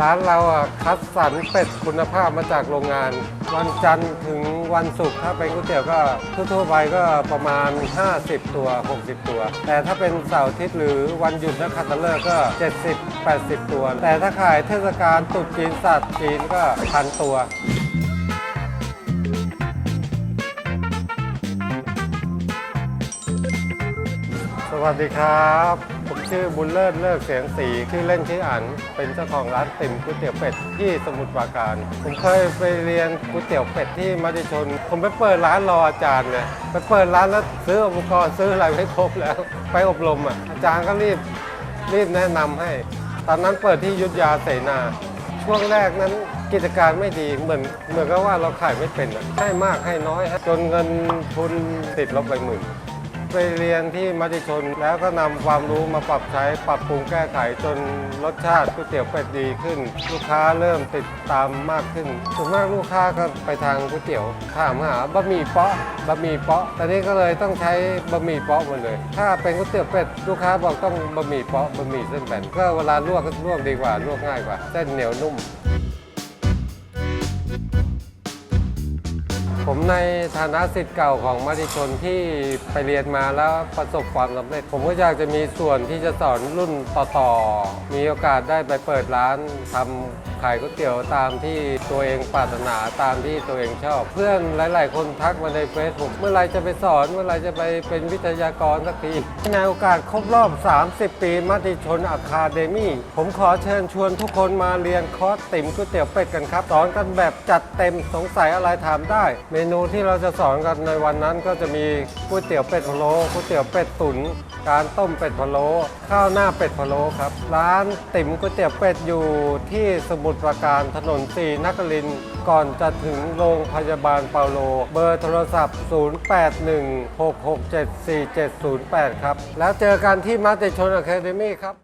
ร้านเราอะคัดสรรเป็ดคุณภาพมาจากโรงงาน วันจันทร์ถึงวันศุกร์ถ้าเป็นก๋วยเตี๋ยวก็ทั่วๆไปก็ประมาณ 50 ตัว 60 ตัว แต่ถ้าเป็นเสาร์อาทิตย์หรือวันหยุดนักขัตฤกษ์ก็ 70 80 ตัว แต่ถ้าขายเทศกาลตรุษจีนศาตว์จีนก็พันตัว สวัสดีครับ ผมชื่อบุญเลิศเลิกเสียงสีชื่อเล่นชื่ออัน เป็นเจ้าของร้านติ่มก๋วยเตี๋ยวเป็ดที่สมุทรปราการ ผมเคยไปเรียนก๋วยเตี๋ยวเป็ดที่มติชน ผมไปเปิดร้านรออาจารย์เนี่ยไปเปิดร้านแล้วซื้ออุปกรณ์ซื้ออะไรไม่ครบแล้ว ไปอบรมอะอาจารย์ก็รีบรีบแนะนำให้ ตอนนั้นเปิดที่ยุทธยาเสนาช่วงแรกนั้นกิจการไม่ดีเหมือนเหมือนกับว่าเราขายไม่เป็นอะให้มากให้น้อยจนเงินทุนติดลบไปหมื่น ไปเรียนที่มติชน แล้วก็นำความรู้มาปรับใช้ปรับปรุงแก้ไขจนรสชาติก๋วยเตี๋ยวเป็ดดีขึ้น ลูกค้าเริ่มติดตามมากขึ้นส่วนมากลูกค้าก็ไปทางก๋วยเตี๋ยวถามหาบะหมี่เปาะบะหมี่เปาะตอนนี้ก็เลยต้องใช้บะหมี่เปาะหมดเลย ถ้าเป็นก๋วยเตี๋ยวเป็ดลูกค้าบอกต้องบะหมี่เปาะบะหมี่เส้นแบนก็เวลาลวกก็ลวกดีกว่าลวกง่ายกว่าเส้นเหนียวนุ่ม ผมในฐานะสิทธิ์เก่าของมติชนที่ไปเรียนมาแล้วประสบความสำเร็จ ผมก็อยากจะมีส่วนที่จะสอนรุ่นต่อๆ มีโอกาสได้ไปเปิดร้านทำ ขายก๋วยเตี๋ยวตามที่ตัวเองปรารถนาตามที่ตัวเองชอบ เพื่อนหลาย ๆ คนทักมาในเฟซผมเมื่อไรจะไปสอนเมื่อไรจะไปเป็นวิทยากรสักทีในโอกาสครบรอบ 30 ปีมติชนอะคาเดมี่ผมขอเชิญชวนทุกคนมาเรียนคอร์สติ่มก๋วยเตี๋ยวเป็ดกันครับสอนกันแบบจัดเต็มสงสัยอะไรถามได้ เมนูที่เราจะสอนกันในวันนั้นก็จะมีก๋วยเตี๋ยวเป็ดพะโล้ก๋วยเตี๋ยวเป็ดตุ๋นการต้มเป็ดพะโล้ข้าวหน้าเป็ดพะโล้ครับ ร้านติ๋มก๋วยเตี๋ยวเป็ดอยู่ที่สมุทรปราการถนนสีนครินก่อนจะถึงโรงพยาบาลเปาโล เบอร์โทรศัพท์ 0816674708 ครับ แล้วเจอกันที่มัติชนอะคาเดมี่ครับ